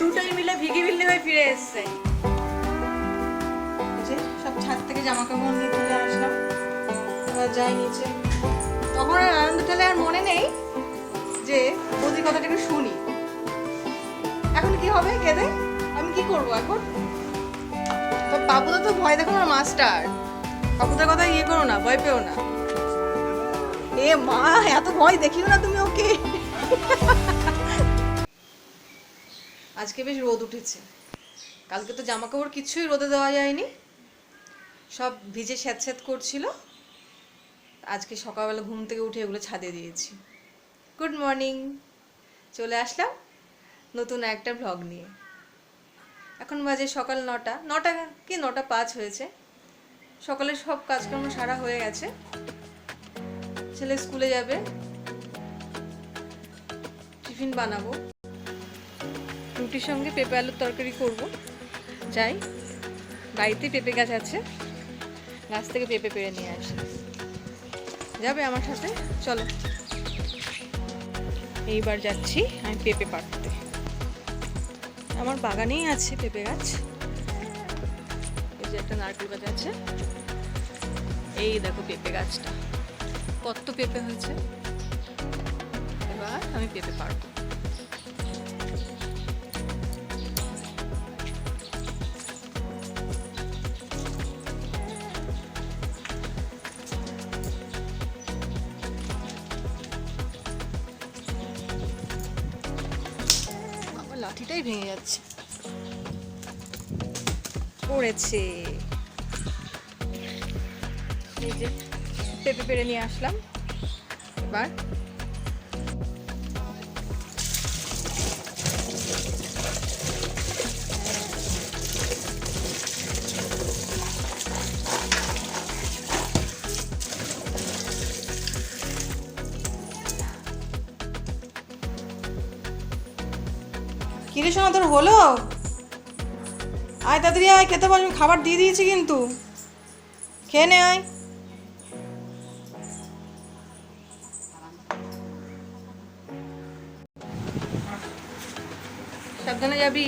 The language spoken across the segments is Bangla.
দুটোই মিলে ভিগি ভিল্লি হয়ে ফিরে এসছে। সব ছাদ থেকে জামা কাপড় নিয়ে তুলে আসলাম। যাই নিচে। তখন আর আনন্দ ঠেলে আর মনে নেই যে বৌদির কথাটাকে শুনি। এখন কি হবে কেঁদে? আমি কি করব এখন? তো পাপুদা তো ভয় দেখো না, মাস্টার। পাপুদার কথা ইয়ে করো না, ভয় পেও না। এ মা, এত ভয় দেখিও না তুমি ওকে। আজকে বেশ রোদ উঠেছে। কালকে তো জামা কাপড় কিছুই রোদে দেওয়া যায়নি। সব ভিজে স্যাঁত করছিল। আজকে সকালবেলা ঘুম থেকে উঠে এগুলো ছাদে দিয়েছি। Good morning. চলে আসলাম নতুন একটা ভ্লগ নিয়ে। এখন বাজে সকাল নটা। নটা কি? নটা পাঁচ হয়েছে। সকালে সব কাজকর্ম সারা হয়ে গেছে। ছেলে স্কুলে যাবে। টিফিন বানাবো। রুটির সঙ্গে পেঁপে আলুর তরকারি করব। যাই, বাড়িতে পেঁপে গাছ আছে। গাছ থেকে পেঁপে পেড়ে নিয়ে আসি। যাবে আমার সাথে? চলো। এইবার যাচ্ছি আমি পেঁপে পাড়তে। আমার বাগানেই আছে পেঁপে গাছ। এই যে একটা নারকেল গাছ আছে। এই দেখো পেঁপে গাছটা। কত পেঁপে হয়েছে। এবার আমি পেঁপে পারব আমার ভেঙে যাচ্ছে। পড়েছে পেঁপে পেরে নিয়ে আসলাম। এবার কিরে শোনা তোর হলো? আয় তাড়াতাড়ি আয়, খেতে পারবি খাবার দিয়ে দিয়েছি কিন্তু। খেয়ে নে, আয়। সাবধানে যাবি।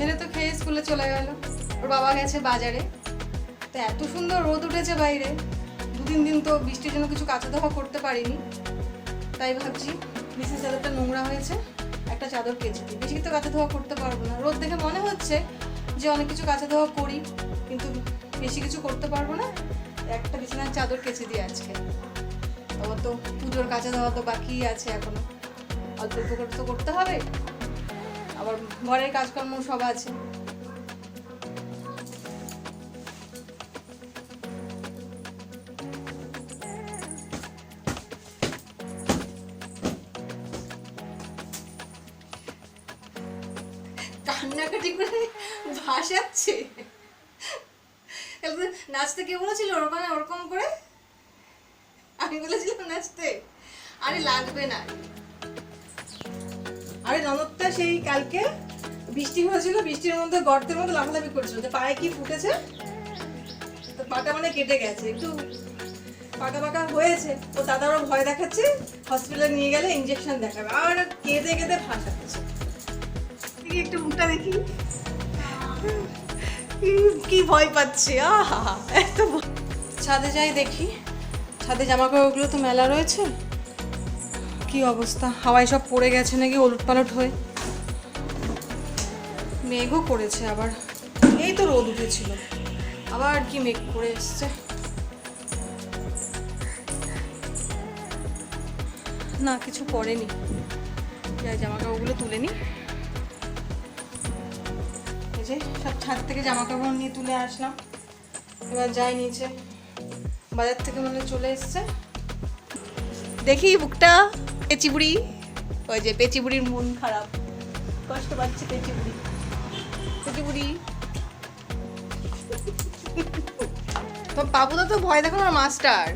ছেলে তো খেয়ে স্কুলে চলে গেল। ওর বাবা গেছে বাজারে। তো এত সুন্দর রোদ উঠেছে বাইরে। দু তিন দিন তো বৃষ্টির জন্য কিছু কাঁচা ধোয়া করতে পারিনি। তাই ভাবছি বিশেষ চাদরটা নোংরা হয়েছে, একটা চাদর কেচে দিই। বেশি তো কাঁচা ধোয়া করতে পারব না। রোদ দেখে মনে হচ্ছে যে অনেক কিছু কাঁচা ধোয়া করি, কিন্তু বেশি কিছু করতে পারব না। একটা বিছানার চাদর কেচে দিই আজকে। তো পুজোর কাঁচা ধোয়া তো বাকি আছে এখনও। অল্প অল্প করে তো করতে হবে। আবার ঘরের কাজকর্ম সব আছে। কান্নাকাটি করে ভাসাচ্ছে। নাচতে কে বলেছিল ওরকম ওরকম করে? আমি বলেছিলাম নাচতে। আরে লাগবে না। ননদটা সেই কালকে বৃষ্টি হয়েছিল, বৃষ্টির মধ্যে গর্তের মধ্যে লাফালাফি করছিল। তো পায়ে কি ফুটেছে? তো পাটা মানে কেটে গেছে, একটু পাকা পাকা হয়েছে। তো দাদারও ভয় দেখাচ্ছে হসপিটালে নিয়ে গেলে ইঞ্জেকশন দেখাবে। আর কেঁদে কেঁদে ভাসাচ্ছে দেখি একটু মুখটা দেখি। কি- ভয় পাচ্ছে, আহা, এত। ছাদে যাই দেখি। ছাদে জামা কাপড়গুলো তো মেলা রয়েছে। কি অবস্থা? হাওয়ায় সব পড়ে গেছে নাকি ওলট পালট হয়ে? মেঘও করেছে আবার। এই তো রোদ উঠেছিল। আবার কি মেঘ করে এসছে? না, কিছু পড়েনি যাই জামা কাপড়গুলো তুলে নি। যে, সব ছাদ থেকে জামা কাপড় নিয়ে তুলে আসলাম। এবার যাই নিচে। বাজার থেকে মানে চলে এসছে। দেখি, বুকটা। পেচিবুড়ি? ওই যে পেচিবুড়ির মন খারাপ। কষ্ট পাচ্ছে পেচিবুড়ি। পেচিবুড়ি। তো পাপুদা তো ভয় দেখো না মাস্টার?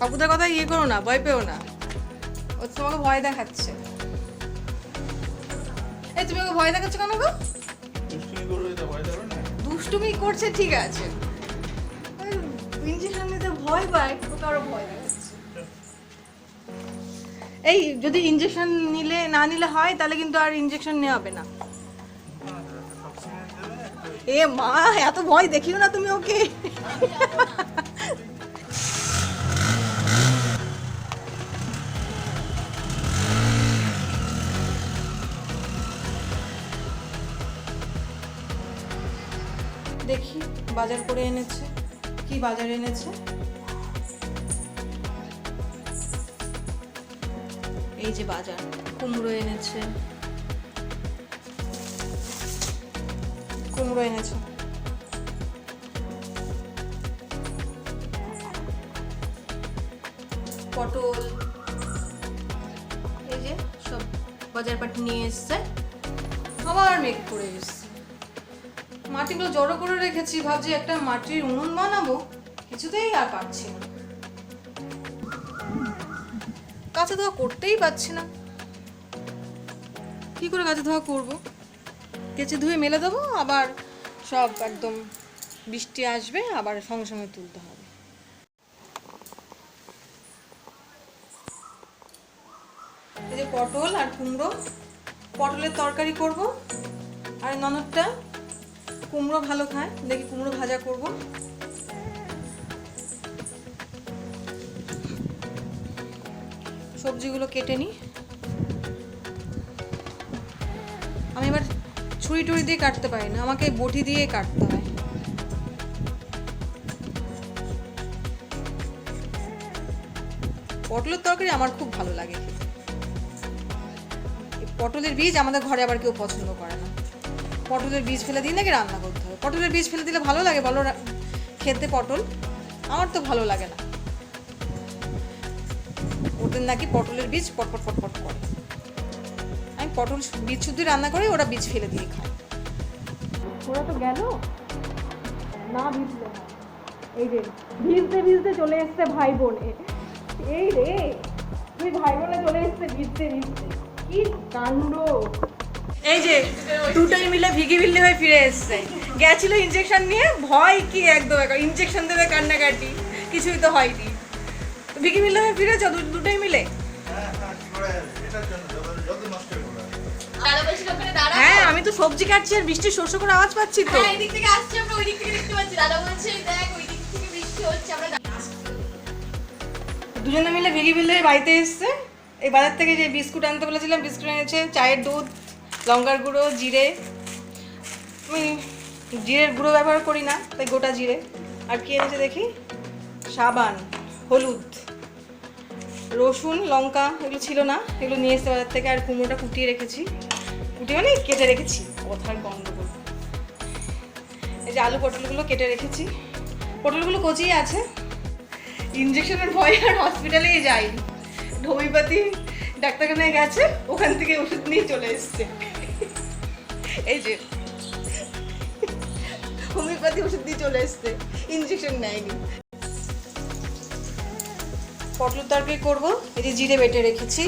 পাপুদার কথা ইয়ে করো না ভয় পেও না। ও তোমাকে ভয় দেখাচ্ছে। এই তুমি ওকে ভয় দেখাচ্ছ কেন গো? দুষ্টুমি করছে ঠিক আছে। ইঞ্জেকশন নিতে ভয় পায় ওকে আরও ভয় এই যদি ইঞ্জেকশন নিলে, না নিলে হয়, তাহলে কিন্তু আর ইঞ্জেকশন নেওয়া হবে না। এ মা, এত ভয় দেখিও না তুমি ওকে। দেখি, বাজার করে এনেছে। কি বাজার এনেছে? এই যে বাজার, কুমড়ো এনেছে। কুমড়ো এনেছে। পটল, এই যে সব বাজার পাটি নিয়ে এসছে। আবার মেঘ করে এসছে। মাটিগুলো জড়ো করে রেখেছি, ভাবছি একটা মাটির উনুন বানাবো। কিছুতেই আর পারছি না। কাঁচা ধোয়া করতেই পারছি না। কি করে কাঁচা ধোয়া করব? কেচে ধুয়ে মেলে দেবো, আবার সব একদম বৃষ্টি আসবে, আবার সঙ্গে সঙ্গে তুলতে হবে। এই যে পটল আর কুমড়ো, পটলের তরকারি করব, আর ননদটা কুমড়ো ভালো খায়, দেখি কুমড়ো ভাজা করব। সবজিগুলো কেটে নিই। আমি এবার ছুরি টুরি দিয়ে কাটতে পারি না, আমাকে বটি দিয়ে কাটতে হয়। পটলের তরকারি আমার খুব ভালো লাগে পটলের বীজ আমাদের ঘরে আবার কেউ পছন্দ করে না। পটলের বীজ ফেলে দিয়ে নাকি রান্না করতে হবে পটলের বীজ ফেলে দিলে ভালো লাগে বলো খেতে পটল? আমার তো ভালো লাগে না। নাকি পটলের বীজ পটপট পটপট করে। আমি পটল বীজ শুদ্ধ রান্না করে ওরা বীজ ফেলে দিয়ে খায়। ওরা তো গেল? না ভিজলে এই রে ভিজতে ভিজতে চলে এসছে ভাই বোন। এই রে তুই ভাই বোনে চলে এসছে ভিজতে ভিজতে। কি কাণ্ড? এই যে দুটোই মিলে ভিগি ভিল্লি হয়ে ফিরে এসছে। গেছিল ইঞ্জেকশন নিয়ে ভয় কি একদম ইঞ্জেকশন দেবে কান্নাকাটি। কিছুই তো হয়নি। ভিগি ভিল্লি হয়ে ফিরেছ দুটোই হ্যাঁ আমি তো সবজি কাটছি আর বৃষ্টির শস্য করে আওয়াজ পাচ্ছি তো। হ্যাঁ, এদিক থেকে আসছে, আমরা ওই দিক থেকে দেখতে পাচ্ছি। দাদা বলছে, দেখ, ওই দিক থেকে বৃষ্টি হচ্ছে, আমরা দুজনে মিলে ভিগি হয়ে বাড়িতে এসছে। এই বাজার থেকে যে বিস্কুট আনতে বলেছিলাম বিস্কুট এনেছে চায়ের দুধ লঙ্কার গুঁড়ো জিরে। আমি জিরের গুঁড়ো ব্যবহার করি না তাই গোটা জিরে। আর কি এনেছে দেখি? সাবান হলুদ। রসুন, লঙ্কা এগুলো ছিল না, এগুলো নিয়ে এসছে বাজার থেকে আর কুমড়োটা কুটিয়ে রেখেছি। কুটিয়ে মানে কেটে রেখেছি, কথার গন্ধগোল এই যে আলু পটলগুলো কেটে রেখেছি। পটলগুলো কচিয়ে আছে। ইঞ্জেকশনের ভয়ে আর হসপিটালেই যাই। হোমিওপ্যাথি ডাক্তারখানায় গেছে, ওখান থেকে ওষুধ নিয়ে চলে এসছে। এই যে। হোমিওপ্যাথি ওষুধ দিয়ে চলে এসছে ইঞ্জেকশন নেয়নি। পটল তরকারি করব। এই যে জিরে বেটে রেখেছি।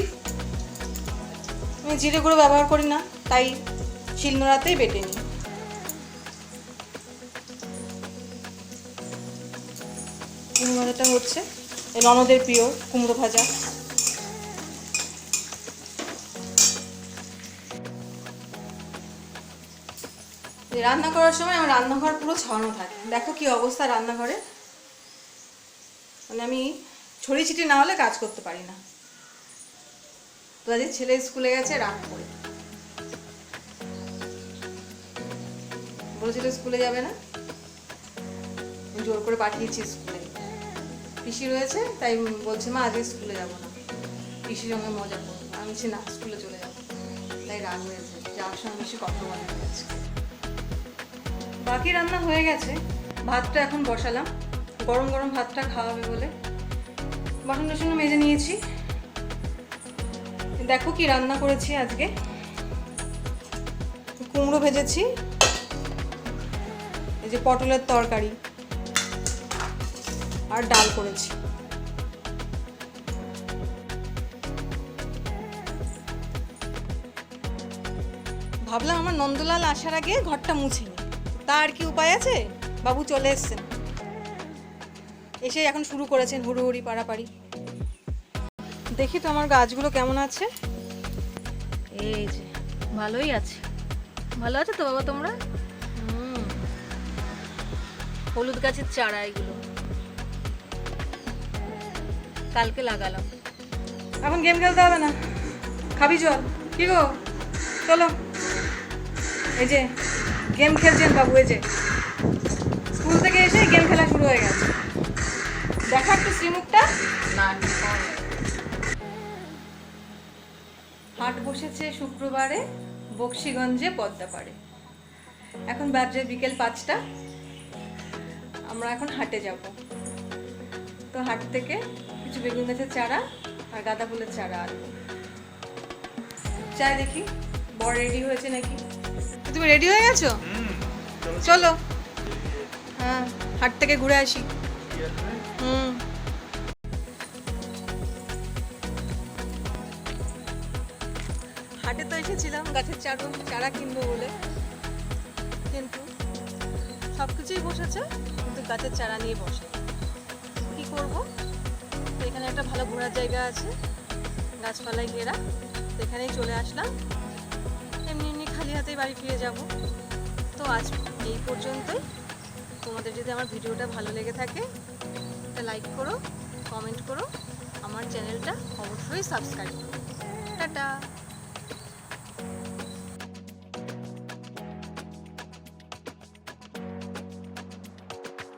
আমি জিরে গুঁড়ো ব্যবহার করি না, তাই শিলনোড়াতেই বেটে নিই। কুমড়ো হচ্ছে এই ননদের প্রিয় কুমড়ো ভাজা। রান্না করার সময় আমার রান্নাঘর পুরো ছড়ানো থাকে। দেখো কি অবস্থা রান্নাঘরে। মানে আমি ছড়ি ছিটি না হলে কাজ করতে পারি না। তো ছেলে স্কুলে গেছে রাত করে। বলেছিল স্কুলে যাবে না। জোর করে পাঠিয়েছি স্কুলে। পিসি রয়েছে, তাই বলছে, মা, আজকে স্কুলে যাব না। পিসির সঙ্গে মজা করব। আমি বলছি, না, স্কুলে চলে যাব তাই রাগ হয়েছে যাওয়ার সময় বেশি কথা বলে গেছে। বাকি রান্না হয়ে গেছে। ভাতটা এখন বসালাম। গরম গরম ভাতটা খাওয়াবে বলে। বাসন টাসন মেজে নিয়েছি। দেখো কি রান্না করেছি আজকে। কুমড়ো ভেজেছি। এই যে পটলের তরকারি। আর ডাল করেছি। ভাবলাম আমার নন্দলাল আসার আগে ঘরটা মুছে নিই। তা আর কি উপায় আছে? বাবু চলে এসছেন। এসে এখন শুরু করেছেন হুড়ুহুড়ি পাড়াপাড়ি দেখি তো আমার গাছগুলো কেমন আছে? এই যে ভালোই আছে। ভালো আছে তো বাবা তোমরা? হলুদ গাছের চারা এগুলো। কালকে লাগালাম। এখন গেম খেলতে হবে না। খাবি চল কি গো? চলো। এই যে গেম খেলছেন বাবু এই যে। স্কুল থেকে এসে গেম খেলা শুরু হয়ে গেছে। দেখা একটু শ্রীমুখটা? হাট বসেছে শুক্রবারে বক্সিগঞ্জে পদ্মাপাড়ে। এখন বাজে বিকেল পাঁচটা। আমরা এখন হাটে যাব। তো হাট থেকে কিছু বেগুন গাছের চারা আর গাঁদা ফুলের চারা আনব। চাই দেখি বড় রেডি হয়েছে নাকি? তুমি রেডি হয়ে গেছো? চলো। চলো। হ্যাঁ হাট থেকে ঘুরে আসি। হাটে তো এসেছিলাম, গাছের চারা চারা কিনবো বলে। কিন্তু সব কিছুই বসেছে, কিন্তু গাছের চারা নিয়ে বসে। কি করব? তো এখানে একটা ভালো ঘোরার জায়গা আছে, গাছপালায় ঘেরা। তো এখানেই চলে আসলাম। এমনি এমনি খালি হাতেই বাড়ি ফিরে যাব। তো আজ এই পর্যন্তই। তোমাদের যদি আমার ভিডিওটা ভালো লেগে থাকে একটা লাইক করো কমেন্ট করো আমার চ্যানেলটা অবশ্যই সাবস্ক্রাইব করো। টাটা।